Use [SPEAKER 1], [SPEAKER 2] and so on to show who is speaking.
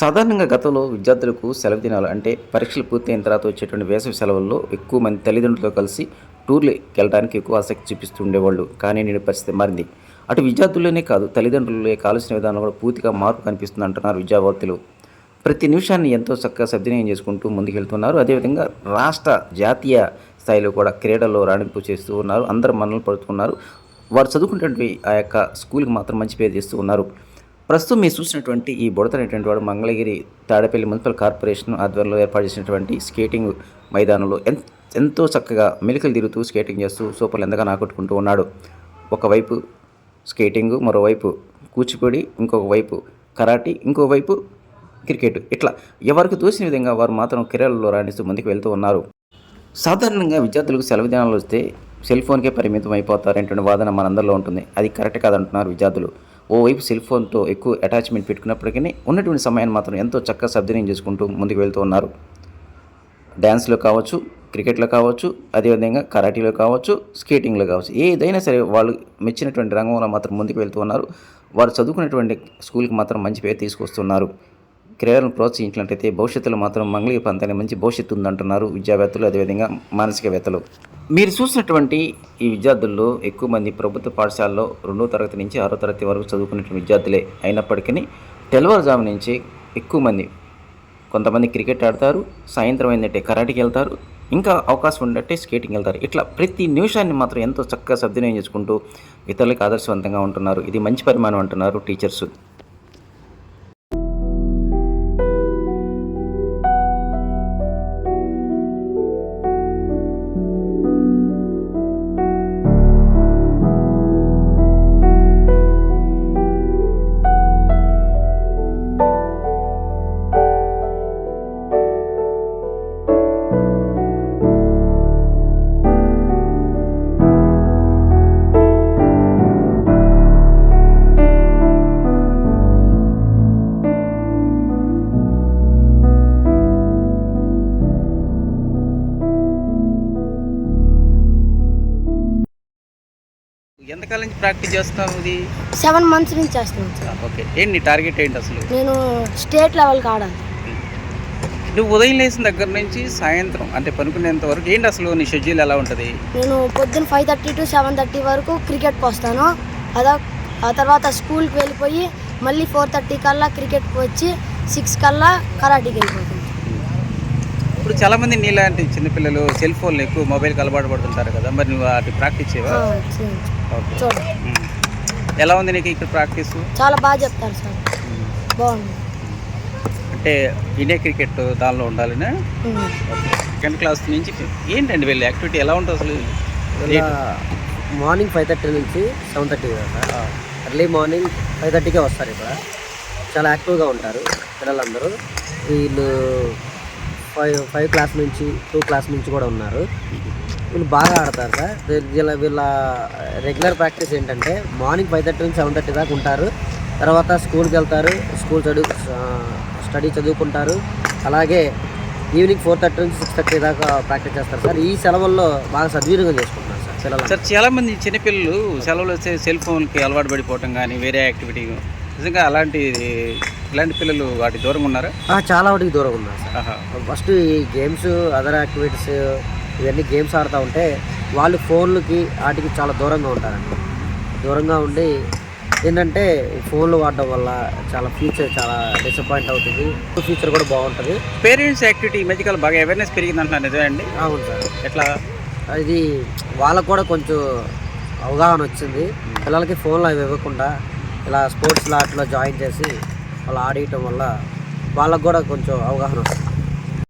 [SPEAKER 1] సాధారణంగా గతంలో విద్యార్థులకు సెలవు దినాలు అంటే పరీక్షలు పూర్తయిన తర్వాత వచ్చేటువంటి వేసవి సెలవుల్లో ఎక్కువ మంది తల్లిదండ్రులతో కలిసి టూర్లు వెళ్ళడానికి ఎక్కువ ఆసక్తి చూపిస్తూ ఉండేవాళ్ళు. కానీ నేడు పరిస్థితి మారింది. అటు విద్యార్థుల్లోనే కాదు తల్లిదండ్రులే కాలుసిన విధానం కూడా పూర్తిగా మార్పు కనిపిస్తుంది అంటున్నారు విద్యార్థులు ప్రతి నిమిషాన్ని ఎంతో చక్కగా సద్వినియోగం చేసుకుంటూ ముందుకెళ్తున్నారు. అదేవిధంగా రాష్ట్ర జాతీయ స్థాయిలో కూడా క్రీడల్లో రాణింపు చేస్తూ ఉన్నారు. అందరూ మనల్ని పడుతున్నారు. వారు చదువుకునేటువంటి ఆ యొక్క స్కూల్కి మాత్రం మంచి పేరు చేస్తూ ఉన్నారు. ప్రస్తుతం మీరు చూసినటువంటి ఈ బుడత అనేటువంటి వాడు మంగళగిరి తాడేపల్లి మున్సిపల్ కార్పొరేషన్ ఆధ్వర్యంలో ఏర్పాటు చేసినటువంటి స్కేటింగ్ మైదానంలో ఎంతో చక్కగా మెలికలు తిరుగుతూ స్కేటింగ్ చేస్తూ సూపర్లు ఎంతగానో ఆకట్టుకుంటూ ఉన్నాడు. ఒకవైపు స్కేటింగ్ మరోవైపు కూచిపూడి ఇంకొక వైపు కరాటీ ఇంకోవైపు క్రికెట్. ఇట్లా ఎవరికి తోసిన విధంగా వారు మాత్రం క్రీడల్లో రాణిస్తూ ముందుకు వెళ్తూ ఉన్నారు. సాధారణంగా విద్యార్థులకు సెలవు దినాలు వస్తే సెల్ ఫోన్కే పరిమితం అయిపోతారనేటువంటి వాదన మనందరిలో ఉంటుంది. అది కరెక్ట్ కాదంటున్నారు విద్యార్థులు. ఓవైపు సెల్ ఫోన్తో ఎక్కువ అటాచ్మెంట్ పెట్టుకున్నప్పటికీ ఉన్నటువంటి సమయాన్ని మాత్రం ఎంతో చక్కగా సద్వినియోగం చేసుకుంటూ ముందుకు వెళ్తూ ఉన్నారు. డ్యాన్స్లో కావచ్చు క్రికెట్లో కావచ్చు అదేవిధంగా కరాటీలో కావచ్చు స్కేటింగ్లో కావచ్చు ఏదైనా సరే వాళ్ళు మెచ్చినటువంటి రంగంలో మాత్రం ముందుకు వెళ్తూ ఉన్నారు. వారు చదువుకునేటువంటి స్కూల్కి మాత్రం మంచి పేరు తీసుకొస్తున్నారు. క్రీడలను ప్రోత్సహించినట్లయితే భవిష్యత్తులో మాత్రం మంగళగిరి ప్రాంతానికి మంచి భవిష్యత్తు ఉందంటున్నారు విద్యావేత్తలు అదేవిధంగా మానసికవేత్తలు. మీరు చూసినటువంటి ఈ విద్యార్థుల్లో ఎక్కువ మంది ప్రభుత్వ పాఠశాలలో రెండో తరగతి నుంచి ఆరో తరగతి వరకు చదువుకున్నటువంటి విద్యార్థులే అయినప్పటికీ తెల్లవారుజాము నుంచి ఎక్కువ మంది కొంతమంది క్రికెట్ ఆడతారు సాయంత్రం ఏంటంటే కరాటికి వెళ్తారు ఇంకా అవకాశం ఉందంటే స్కేటింగ్ వెళ్తారు ఇట్లా ప్రతి నిమిషాన్ని మాత్రం ఎంతో చక్కగా సద్వినియోగం చేసుకుంటూ ఇతరులకు ఆదర్శవంతంగా ఉంటున్నారు. ఇది మంచి పరిమాణం అంటున్నారు టీచర్స్. ఎంతకాలం నుంచి ప్రాక్టీస్ చేస్తావు ఇది?
[SPEAKER 2] సెవెన్ మంత్స్ నుంచి చేస్తున్నాను సార్.
[SPEAKER 1] ఓకే. ఏంటి నీ టార్గెట్ ఏంటి అసలు?
[SPEAKER 2] నేను స్టేట్ లెవెల్కి ఆడాలి.
[SPEAKER 1] నువ్వు ఉదయం లేచిన దగ్గర నుంచి సాయంత్రం అంటే పనుకునేంత వరకు ఏంటి అసలు నీ షెడ్యూల్ ఎలా ఉంటుంది?
[SPEAKER 2] నేను పొద్దున్న five thirty to seven thirty వరకు క్రికెట్కి వస్తాను. అదా ఆ తర్వాత స్కూల్కి వెళ్ళిపోయి మళ్ళీ ఫోర్ థర్టీ కల్లా క్రికెట్కి వచ్చి సిక్స్ కల్లా కరాటీకి వెళ్ళిపోతాను
[SPEAKER 1] ఇప్పుడు చాలా మంది నీలాంటి చిన్నపిల్లలు సెల్ ఫోన్లు ఎక్కువ మొబైల్కి అలవాటు పడుతుంటారు కదా మరి నువ్వు వాటి ప్రాక్టీస్ చేయవా? ఎలా ఉంది నీకు ఇక్కడ ప్రాక్టీస్?
[SPEAKER 2] చాలా బాగా చెప్తారు సార్. బాగుంది.
[SPEAKER 1] అంటే ఇండియా క్రికెట్ దానిలో ఉండాలని?
[SPEAKER 2] ఉమ్.
[SPEAKER 1] సెకండ్ క్లాస్ నుంచి ఏంటండి వీళ్ళ యాక్టివిటీ ఎలా ఉంటుంది అసలు?
[SPEAKER 3] మార్నింగ్ ఫైవ్ థర్టీ నుంచి seven thirty sir. Early morning five థర్టీకే వస్తారు ఇక్కడ. చాలా యాక్టివ్గా ఉంటారు పిల్లలందరూ. వీళ్ళు ఫైవ్ ఫైవ్ క్లాస్ నుంచి టూ క్లాస్ నుంచి కూడా ఉన్నారు. వీళ్ళు బాగా ఆడతారు సార్. వీళ్ళ వీళ్ళ రెగ్యులర్ ప్రాక్టీస్ ఏంటంటే మార్నింగ్ ఫైవ్ థర్టీ నుంచి సెవెన్ థర్టీ దాకా ఉంటారు. తర్వాత స్కూల్కి వెళ్తారు. స్కూల్ చదువు స్టడీ చదువుకుంటారు. అలాగే ఈవినింగ్ ఫోర్ థర్టీ నుంచి సిక్స్ థర్టీ దాకా ప్రాక్టీస్ చేస్తారు సార్. ఈ సెలవుల్లో బాగా సద్వినియోగం చేసుకుంటున్నారు సార్ పిల్లలు
[SPEAKER 1] సార్ చాలా మంది చిన్నపిల్లలు సెలవులు వస్తే సెల్ ఫోన్కి అలవాటు పడిపోవటం కానీ వేరే యాక్టివిటీ నిజంగా అలాంటి ఇలాంటి పిల్లలు వాటి దూరంగా ఉన్నారా?
[SPEAKER 3] చాలా వాటికి దూరం ఉన్నారు సార్. ఫస్ట్ ఈ గేమ్స్ అదర్ యాక్టివిటీస్ ఇవన్నీ గేమ్స్ ఆడుతూ ఉంటే వాళ్ళు ఫోన్లకి వాటికి చాలా దూరంగా ఉంటారండి. దూరంగా ఉండి ఏంటంటే ఫోన్లు వాడడం వల్ల చాలా ఫ్యూచర్ చాలా డిసప్పాయింట్ అవుతుంది. ఫ్యూచర్ కూడా బాగుంటుంది.
[SPEAKER 1] పేరెంట్స్ యాక్టివిటీ ఈ మధ్యకాలం బాగా అవేర్నెస్ పెరిగింది అంటున్నారు నిజమే అండి?
[SPEAKER 3] అవును సార్.
[SPEAKER 1] ఎట్లా?
[SPEAKER 3] ఇది వాళ్ళకు కూడా కొంచెం అవగాహన వచ్చింది. పిల్లలకి ఫోన్లు అవి ఇవ్వకుండా ఇలా స్పోర్ట్స్ లాట్లో జాయిన్ చేసి వాళ్ళు ఆడియటం వల్ల వాళ్ళకు కూడా కొంచెం అవగాహన వస్తుంది.